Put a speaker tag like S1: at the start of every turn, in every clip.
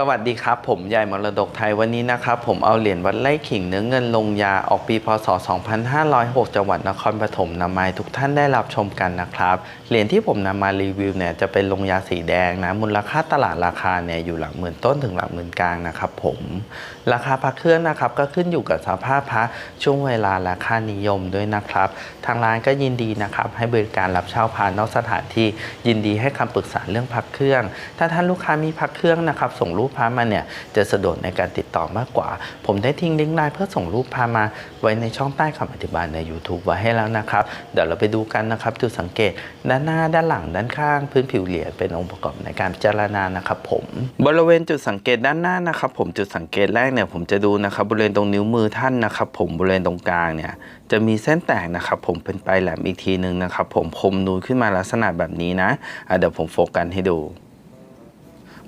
S1: สวัสดีครับ ผมใหญ่มรดกไทยวันนี้นะครับ ผมเอาเหรียญวัดไร่ขิงเนื้อเงินลงยาออกปีพศ 2506 จังหวัดนครปฐมนำมาให้ทุกท่านได้รับชมกันนะครับ เหรียญที่ผมนำมารีวิวเนี่ยจะเป็นลงยาสีแดงนะ มูลค่าตลาดราคาเนี่ยอยู่หลักหมื่นต้นถึงหลักหมื่นกลางนะครับผม ราคาพระเครื่องนะครับก็ขึ้นอยู่กับสภาพพระช่วงเวลาและค่านิยมด้วยนะครับ ทางร้านก็ยินดีนะครับให้บริการรับเช่าพานอกสถานที่ยินดีให้คำปรึกษาเรื่องพักเครื่อง ถ้าท่านลูกค้ามีพักเครื่องนะครับส่งรูปพามาเนี่ยจะสะดวกในการติดต่อมากกว่า ผมได้ทิ้งลิงก์ไลน์เพื่อส่งรูปพามาไว้ในช่องใต้คำอธิบายใน YouTube ไว้ให้แล้วนะครับ เดี๋ยวเราไปดูกันนะครับจุดสังเกตด้านหน้าด้านหลังด้านข้างพื้นผิวเหรียญเป็นองค์ประกอบในการพิจารณานะครับผมบริเวณจุดสังเกตด้านหน้านะครับ ผมจุดสังเกตแรกเนี่ยผมจะดูนะครับบริเวณตรงนิ้วมือท่านนะครับผมบริเวณตรงกลางเนี่ยจะมีเส้นแตกนะครับผมเป็นปลายแหลมอีกทีหนึ่งนะครับผมคมนูนขึ้นมาลักษณะแบบนี้นะะเดี๋ยวผมโฟกัสให้ดู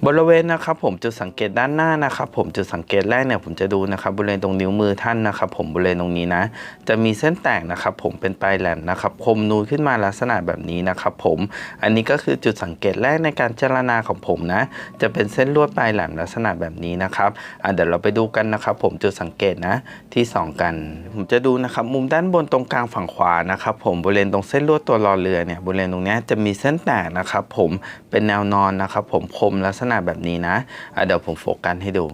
S1: บริเวณนะครับผมจุดสังเกตด้านหน้านะครับผมจุดสังเกตแรกเนี่ยผมจะดูนะครับบริเวณตรงนิ้วมือท่านนะครับผมบริเวณตรงนี้นะ จะมีเส้นแตกนะครับผมเป็นปลายแหลมนะครับคมนูนขึ้นมาลักษณะแบบนี้นะครับผมอันนี้ก็คือจุดสังเกตแรกในการเจรณาของผมนะ จะเป็นเส้นลวดปลายแหลมลักษณะแบบนี้นะครับอะเดี๋ยวเราไปดูกันนะครับผมจุดสังเกตนะที่สองกัน ผมจะดูนะครับมุมด้านบนตรงกลางฝั่งขวานะครับผมบริเวณตรงเส้นลวดตัวรอเรือเนี่ยบริเวณตรงนี้จะมีเส้นแตกนะครับผมเป็นแนวนอนนะครับผมคมลักษณะแบบนี้นะะเดี๋ยวผมโฟกัสให้ดู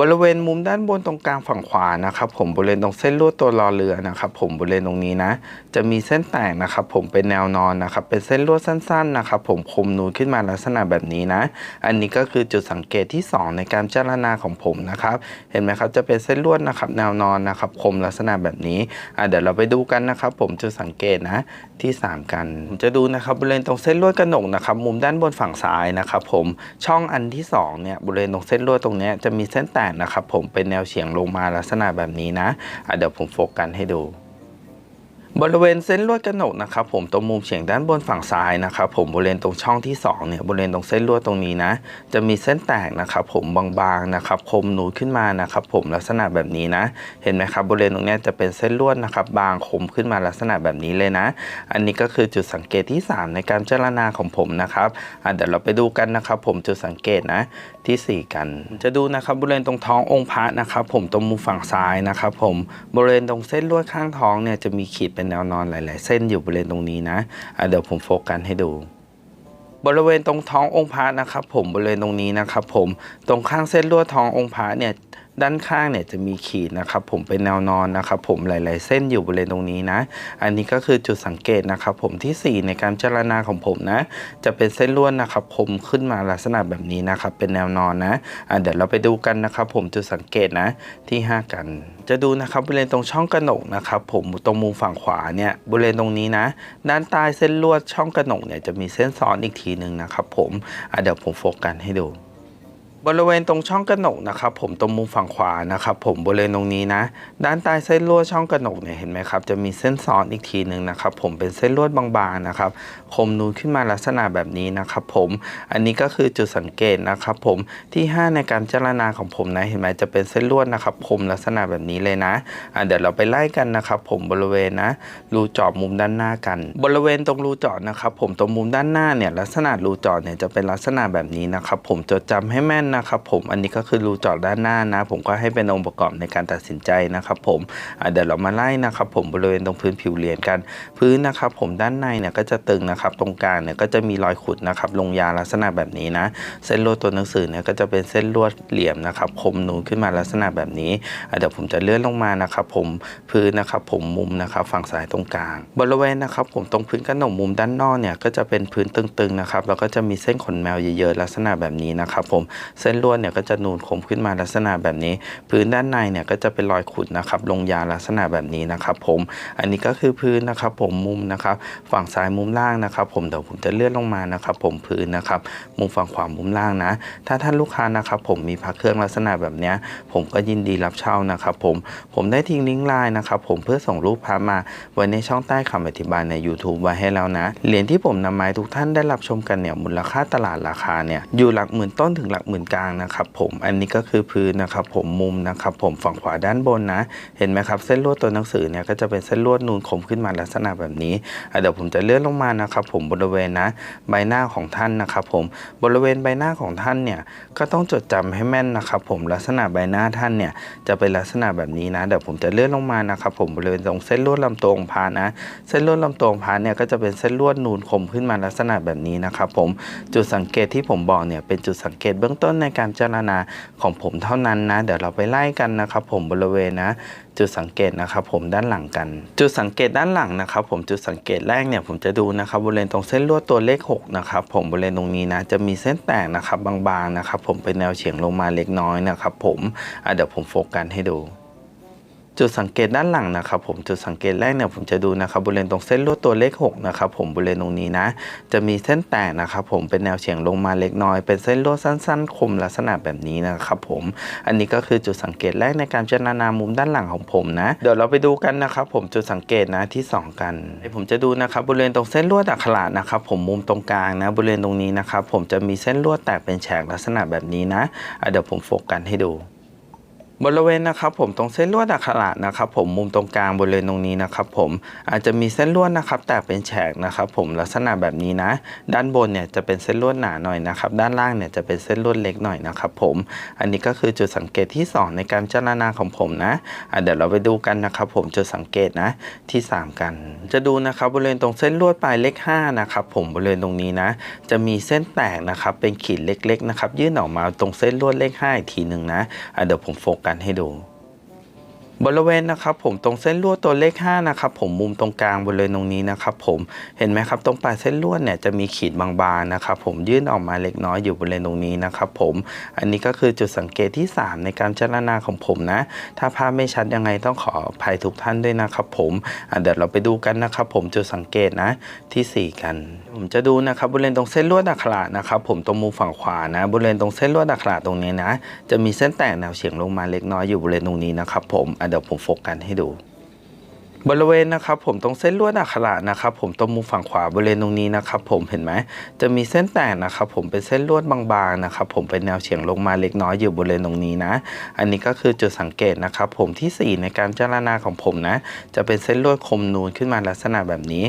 S1: บริเวณมุมด้านบนตรงกลางฝั่งขวานะครับ ผมบริเวณตรงเส้นลวดตัวรอเรือนะครับ ผมบริเวณตรงนี้นะ จะมีเส้นแตกนะครับ ผมเป็นแนวนอนนะครับ เป็นเส้นลวดสั้นๆนะครับ ผมคมนูนขึ้นมาลักษณะแบบนี้นะ อันนี้ก็คือจุดสังเกตที่ 2 ในการเจรณาของผมนะครับ เห็นไหมครับจะเป็นเส้นลวดนะครับ แนวนอนนะครับ คมลักษณะแบบนี้อะเดี๋ยวเราไปดูกันนะครับ ผมจุดสังเกตนะที่ 3 กันผมจะดูนะครับบริเวณตรงเส้นลวดกระหนกนะครับ มุมด้านบนฝั่งซ้ายนะครับ ผมช่องอันที่สองเนี่ยบริเวณตรงเส้นลวดตรงนี้จะมีเส้นแตกนะครับผมเป็นแนวเฉียงลงมาลักษณะแบบนี้นะะเดี๋ยวผมโฟกัสให้ดู บริเวณเส้นลวดกระหนกนะครับผมตรงมุมเฉียงด้านบนฝั่งซ้ายนะครับผมบริเวณตรงช่องที่2เนี่ยบริเวณตรงเส้นลวดตรงนี้นะจะมีเส้นแตกนะครับผมบางๆนะครับคมนูนขึ้นมานะครับผมลักษณะแบบนี้นะ เห็นไหมครับบริเวณตรงเนี้ยจะเป็นเส้นลวดนะครับบางคมขึ้นมาลักษณะแบบนี้เลยนะ อันนี้ก็คือจุดสังเกตที่ 3 ในการเจรณาของผมนะครับเดี๋ยวเราไปดูกันนะครับผมจุดสังเกตนะที่ 4 กัน จะดูนะครับบริเวณตรงท้ององค์พระนะครับผมตรงมุมฝั่งซ้ายนะครับผมบริเวณตรงเส้นลวดข้างท้องเนี่ยจะมีขีดเป็นแนวนอนหลาย ๆ เส้นอยู่บริเวณตรงนี้นะะเดี๋ยวผมโฟกัสให้ดูบริเวณตรงท้ององค์พระนะครับผมบริเวณตรงนี้นะครับผมตรงข้างเส้นลวดท้ององค์พระเนี่ย ด้านข้างเนี่ยจะมีขีดนะครับผมเป็นแนวนอนนะครับผมหลาย ๆ เส้นอยู่บริเวณตรงนี้นะ อันนี้ก็คือจุดสังเกตนะครับผมทีสี่ 4 ในการเจรณาของผมนะ จะเป็นเส้นลวดนะครับคมขึ้นมาลักษณะแบบนี้นะครับเป็นแนวนอนนะะเดี๋ยวเราไปดูกันนะครับผมจุดสังเกตนะที่ 5 กันจะดูนะครับบริเวณตรงช่องกระหนกนะครับผมตรงมุมฝั่งขวาเนี่ยบริเวณตรงนี้นะ ด้านใต้เส้นลวดช่องกระหนกเนี่ยจะมีเส้นซ้อนอีกทีหนึ่งนะครับผมเดี๋ยวผมโฟกัสให้ดู บริเวณตรงช่องกระหนกนะครับผมตรงมุมฝั่งขวานะครับผมบริเวณตรงนี้นะ ด้านใต้เส้นลวดช่องกระหนกเนี่ยเห็นไหมครับจะมีเส้นซ้อนอีกทีหนึ่งนะครับผมเป็นเส้นลวดบางๆนะครับคมนูนขึ้นมาลักษณะแบบนี้นะครับผมอันนี้ก็คือจุดสังเกตนะครับผมที่ 5 ในการเจรณาของผมนะเห็นไหมจะเป็นเส้นลวดนะครับคมลักษณะแบบนี้เลยนะอะเดี๋ยวเราไปไล่กันนะครับผมบริเวณนะรูจาะมุมด้านหน้ากัน บริเวณตรงรูจาะนะครับผมตรงมุมด้านหน้าเนี่ยลักษณะรูจาะเนี่ยจะเป็นลักษณะแบบนี้นะครับผมจดจำให้แม่นนะครับผมอันนี้ก็คือรูเจาะด้านหน้านะ ผมก็ให้เป็นองค์ประกอบในการตัดสินใจนะครับผมเดี๋ยวเรามาไล่นะครับผมบริเวณตรงพื้นผิวเหรียญกัน พื้นนะครับผมด้านในเนี่ยก็จะตึงนะครับตรงกลางเนี่ยก็จะมีรอยขุดนะครับลงยาลักษณะแบบนี้นะ เส้นลวดตัวหนังสือเนี่ยก็จะเป็นเส้นลวดเหลี่ยมนะครับคมนูนขึ้นมาลักษณะแบบนี้เดี๋ยวผมจะเลื่อนลงมานะครับผมพื้นนะครับผมมุมนะครับฝั่งซ้ายตรงกลาง บริเวณนะครับผมตรงพื้นกระหนกมุมด้านนอกเนี่ยก็จะเป็นพื้นตึงๆนะครับแล้วก็จะมีเส้นขนแมวเยอะๆลักษณะแบบนี้นะครับผมเส้นลวดเนี่ยก็จะนูนคมขึ้นมาลักษณะแบบนี้ พื้นด้านในเนี่ยก็จะเป็นรอยขุดนะครับลงยาลักษณะแบบนี้นะครับ ผมอันนี้ก็คือพื้นนะครับผมมุมนะครับ ฝั่งซ้ายมุมล่างนะครับ ผมเดี๋ยวผมจะเลื่อนลงมานะครับ ผมพื้นนะครับ มุมฝั่งขวามุมล่างนะ ถ้าท่านลูกค้านะครับ ผมมีพักเครื่องลักษณะแบบนี้ผมก็ยินดีรับเช่านะครับ ผมผมได้ทิ้งลิงก์ไลน์นะครับ ผมเพื่อส่งรูปพามาไว้ในช่องใต้คำอธิบายใน YouTube ไว้ให้แล้วนะเหรียญที่ผมนำมาให้ทุกท่านได้รับชมกันเนี่ยมูลค่าตลาดราคาเนี่ยอยู่หลักหมื่นต้นถึงหลักหมื่นกลางนะครับผมอันนี้ก็คือพื้นนะครับผมมุมนะครับผมฝั่งขวาด้านบนนะ เห็นไหมครับเส้นลวดตัวหนังสือเนี่ยก็จะเป็นเส้นลวดนูนคมขึ้นมาลักษณะแบบนี้เดี๋ยวผมจะเลื่อนลงมานะครับผมบริเวณนะใบหน้าของท่านนะครับผมบริเวณใบหน้าของท่านเนี่ยก็ต้องจดจำให้แม่นนะครับผมลักษณะใบหน้าท่านเนี่ยจะเป็นลักษณะแบบนี้นะเดี๋ยวผมจะเลื่อนลงมานะครับผมบริเวณตรงเส้นลวดลำตัวของพานะ เส้นลวดลำตัวของพานเนี่ยก็จะเป็นเส้นลวดนูนคมขึ้นมาลักษณะแบบนี้นะครับผมจุดสังเกตที่ผมบอกเนี่ยเป็นจุดสังเกตเบื้องต้นในการเจารณาของผมเท่านั้นนะ เดี๋ยวเราไปไล่กันนะครับผมบริเวณนะจุดสังเกตนะครับผมด้านหลังกัน จุดสังเกตด้านหลังนะครับผมจุดสังเกตแรกเนี่ยผมจะดูนะครับบริเวณตรงเส้นลวดตัวเลข6นะครับผมบริเวณตรงนี้นะจะมีเส้นแตกนะครับบางๆนะครับผมเป็นแนวเฉียงลงมาเล็กน้อยนะครับผมเดี๋ยวผมโฟกัสให้ดู จุดสังเกตด้านหลังนะครับผมจุดสังเกตแรกเนี่ยผมจะดูนะครับบริเวณตรงเส้นลวดตัวเลข6นะครับผมบริเวณตรงนี้นะ จะมีเส้นแตกนะครับผมเป็นแนวเฉียงลงมาเล็กน้อย เป็นเส้นลวดสั้น ๆ คมลักษณะแบบนี้นะครับผมอันนี้ก็คือจุดสังเกตแรกในการพิจารณามุมด้านหลังของผมนะ เดี๋ยวเราไปดูกันนะครับผมจุดสังเกตนะที่ 2 กันผมจะดูนะครับบริเวณตรงเส้นลวดอักขระนะครับผมมุมตรงกลางนะบริเวณตรงนี้นะครับผมจะมีเส้นลวดแตกเป็นแฉกลักษณะแบบนี้นะอะเดี๋ยวผมโฟกัสให้ดู บริเวณนะครับผมตรงเส้นลวดอักขระนะครับผมมุมตรงกลางบริเวณตรงนี้นะครับผมอาจจะมีเส้นลวดนะครับแตกเป็นแฉกนะครับผมลักษณะแบบนี้นะ ด้านบนเนี่ยจะเป็นเส้นลวดหนาหน่อยนะครับด้านล่างเนี่ยจะเป็นเส้นลวดเล็กหน่อยนะครับผมอันนี้ก็คือจุดสังเกตที่ 2 ในการพิจรณาของผมนะะเดี๋ยวเราไปดูกันนะครับผมจุดสังเกตนะที่ 3 กัน จะดูนะครับบริเวณตรงเส้นลวดปลายเลข5นะครับผมบริเวณตรงนี้นะ จะมีเส้นแตกนะครับเป็นขีดเล็กๆนะครับยื่นออกมาตรงเส้นลวดเลข5อีกทีหนึ่งนะะเดี๋ยวผมโฟกัสให้ดู บริเวณนะครับผมตรงเส้นลวดตัวเลข5นะครับผมมุมตรงกลางบริเวณตรงนี้นะครับผมเห็นไหมครับตรงปลายเส้นลวดเนี่ยจะมีขีดบางๆนะครับผมยื่นออกมาเล็กน้อยอยู่บริเวณตรงนี้นะครับผมอันนี้ก็คือจุดสังเกตที่ 3 ในการพิจารณาของผมนะ ถ้าภาพไม่ชัดยังไงต้องขออภัยทุกท่านด้วยนะครับผมเดี๋ยวเราไปดูกันนะครับผมจุดสังเกตนะทีสี่4 กัน ผมจะดูนะครับบริเวณตรงเส้นลวดอักขระนะครับผมตรงมุมฝั่งขวานะบริเวณตรงเส้นลวดอักขระตรงนี้นะจะมีเส้นแตกแนวเฉียงลงมาเล็กน้อยอยู่บริเวณตรงนี้นะครับผมอะเดี๋ยวผมโฟกัสให้ดู บริเวณนะครับผมตรงเส้นลวดอักขระนะครับผมตรงมุมฝั่งขวาบริเวณตรงนี้นะครับผมเห็นไหมจะมีเส้นแตกนะครับผมเป็นเส้นลวดบางๆนะครับผมเป็นแนวเฉียงลงมาเล็กน้อยอยู่บริเวณตรงนี้นะ อันนี้ก็คือจุดสังเกตนะครับผมทีสี่4 ในการพิจรณาของผมนะ จะเป็นเส้นลวดคมนูนขึ้นมาลักษณะแบบนี้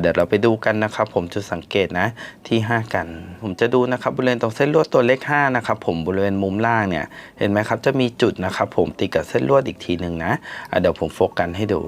S1: เดี๋ยวเราไปดูกันนะครับผมจุดสังเกตนะที่ 5 กัน ผมจะดูนะครับบริเวณตรงเส้นลวดตัวเลข5นะครับผมบริเวณมุมล่างเนี่ยเห็นไหมครับจะมีจุดนะครับผมติดกับเส้นลวดอีกทีหนึ่งนะเดี๋ยวผมโฟกัสให้ดู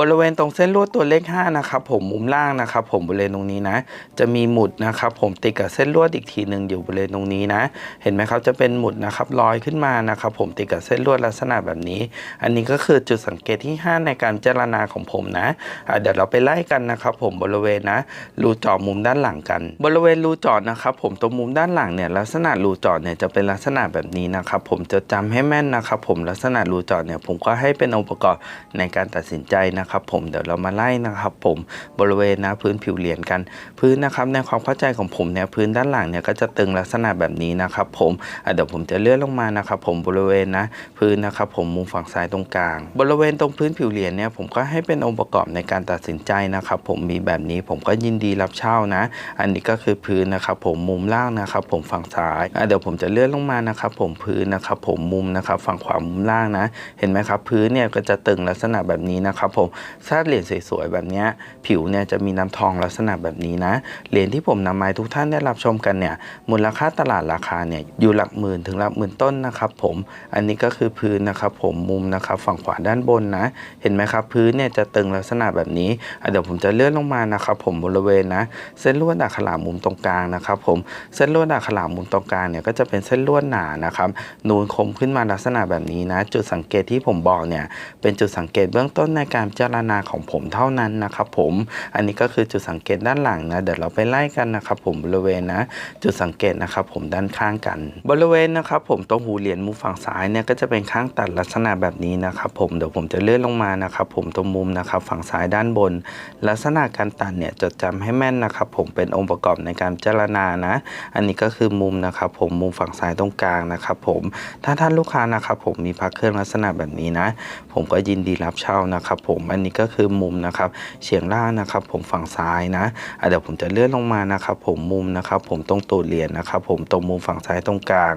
S1: บริเวณตรงเส้นลวดตัวเลข5นะครับผมมุมล่างนะครับผมบริเวณตรงนี้นะ จะมีหมุดนะครับผมติดกับเส้นลวดอีกทีหนึ่งอยู่บริเวณตรงนี้นะ เห็นไหมครับจะเป็นหมุดนะครับลอยขึ้นมานะครับผมติดกับเส้นลวดลักษณะแบบนี้ อันนี้ก็คือจุดสังเกตที่ 5 ในการเจรณาของผมนะะเดี๋ยวเราไปไล่กันนะครับผมบริเวณนะรูจาะมุมด้านหลังกัน บริเวณรูจาะนะครับผมตรงมุมด้านหลังเนี่ยลักษณะรูจาะเนี่ยจะเป็นลักษณะแบบนี้นะครับผมจะจำให้แม่นนะครับผมลักษณะรูจาะเนี่ยผมก็ให้เป็นองค์ประกอบในการตัดสินใจนะะครับผมเดี๋ยวเรามาไล่นะครับผมบริเวณนะพื้นผิวเหรียญกัน พื้นนะครับในความเข้าใจของผมเนี่ยพื้นด้านหลังเนี่ยก็จะตึงลักษณะแบบนี้นะครับผมเดี๋ยวผมจะเลื่อนลงมานะครับผมบริเวณนะพื้นนะครับผมมุมฝั่งซ้ายตรงกลาง บริเวณตรงพื้นผิวเหรียญเนี่ยผมก็ให้เป็นองค์ประกอบในการตัดสินใจนะครับผมมีแบบนี้ผมก็ยินดีรับเช่านะ อันนี้ก็คือพื้นนะครับผมมุมล่างนะครับผมฝั่งซ้ายเดี๋ยวผมจะเลื่อนลงมานะครับผมพื้นนะครับผมมุมนะครับฝั่งขวามุมล่างนะ เห็นไหมครับพื้นเนี่ยก็จะตึงลักษณะแบบนี้นะครับผมถ้าเหรียญสวยๆแบบนี้ผิวเนี่ยจะมีน้ำทองลักษณะแบบนี้นะเหรียญที่ผมนำมาให้ทุกท่านได้รับชมกันเนี่ยมูลค่าตลาดราคาเนี่ยอยู่หลักหมื่นถึงหลักหมื่นต้นนะครับผมอันนี้ก็คือพื้นนะครับผมมุมนะครับฝั่งขวาด้านบนนะ เห็นไหมครับพื้นเนี่ยจะตึงลักษณะแบบนี้เดี๋ยวผมจะเลื่อนลงมานะครับผมบริเวณนะเส้นลวดอักขระมุมตรงกลางนะครับผมเส้นลวดอักขระมุมตรงกลางเนี่ยก็จะเป็นเส้นลวดหนานะครับนูนคมขึ้นมาลักษณะแบบนี้นะ จุดสังเกตที่ผมบอกเนี่ยเป็นจุดสังเกตเบื้องต้นในการพิจารณาของผมเท่านั้นนะครับผมอันนี้ก็คือจุดสังเกตด้านหลังนะเดี๋ยวเราไปไล่กันนะครับผมบริเวณนะ จุดสังเกตนะครับผมด้านข้างกัน บริเวณนะครับผมตรงหูเหรียญมุมฝั่งซ้ายเนี่ยก็จะเป็นข้างตัดลักษณะแบบนี้นะครับผมเดี๋ยวผมจะเลื่อนลงมานะครับผมตรงมุมนะครับฝั่งซ้ายด้านบน ลักษณะการตัดเนี่ยจดจำให้แม่นนะครับผมเป็นองค์ประกอบในการพิจรณานะ อันนี้ก็คือมุมนะครับผมมุมฝั่งซ้ายตรงกลางนะครับผมถ้าท่านลูกค้านะครับผมมีพักเครื่องลักษณะแบบนี้นะ ผมก็ยินดีรับเช่านะครับผมอันนี้ก็คือมุมนะครับเฉียงล่างนะครับผมฝั่งซ้ายนะะเดี๋ยวผมจะเลื่อนลงมานะครับผมมุมนะครับผมตรงตูดเหรียญนะครับผมตรงมุมฝั่งซ้ายตรงกลาง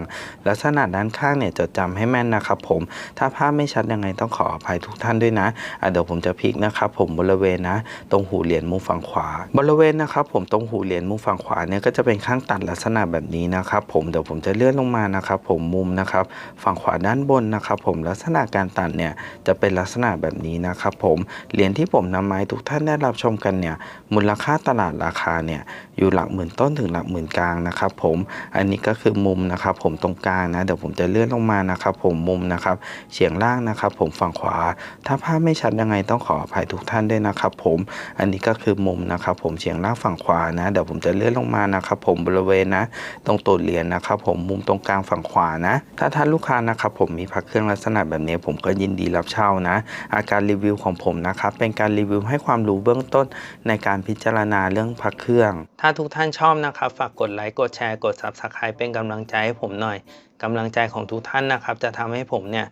S1: ลักษณะด้านข้างเนี่ยจดจำให้แม่นนะครับผมถ้าภาพไม่ชัดยังไงต้องขออภัยทุกท่านด้วยนะะเดี๋ยวผมจะพลิกนะครับผมบริเวณนะตรงหูเหรียญมุมฝั่งขวา บริเวณนะครับผมตรงหูเหรียญมุมฝั่งขวาเนี่ยก็จะเป็นข้างตัดลักษณะแบบนี้นะครับผมเดี๋ยวผมจะเลื่อนลงมานะครับผมมุมนะครับฝั่งขวาด้านบนนะครับผมลักษณะการตัดเนี่ยจะเป็นลักษณะแบบนี้นะครับผมเหรียญที่ผมนำมาให้ทุกท่านได้รับชมกันเนี่ย มูลค่าตลาดราคาเนี่ยอยู่หลักหมื่นต้นถึงหลักหมื่นกลางนะครับผม อันนี้ก็คือมุมนะครับผมตรงกลางนะ เดี๋ยวผมจะเลื่อนลงมานะครับผมมุมนะครับเฉียงล่างนะครับ ผมฝั่งขวา ถ้าภาพไม่ชัดยังไงต้องขออภัยทุกท่านด้วยนะครับผม อันนี้ก็คือมุมนะครับผมเฉียงล่างฝั่งขวานะ เดี๋ยวผมจะเลื่อนลงมานะครับผมบริเวณนะ ตรงตูดเหรียญนะครับผมมุมตรงกลางฝั่งขวานะ ถ้าท่านลูกค้านะครับผมมีพักเครื่องลักษณะแบบนี้ผมก็ยินดีรับเช่านะ อาการรีวิวของผมนะครับ เป็นการรีวิวให้ความรู้เบื้องต้นในการพิจารณาเรื่องพักเครื่อง ถ้าทุกท่านชอบนะครับ ฝากกดไลค์กดแชร์กด Subscribe เป็นกำลังใจให้ผมหน่อยกำลังใจของทุกท่านนะครับ จะทำให้ผมเนี่ย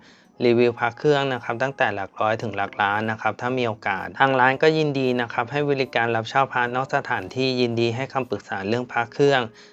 S1: รีวิวพักเครื่องนะครับตั้งแต่หลักร้อยถึงหลักล้านนะครับถ้ามีโอกาส ทางร้านก็ยินดีนะครับให้บริการรับเช่าพระนอกสถานที่ยินดีให้คำปรึกษาเรื่องพักเครื่อง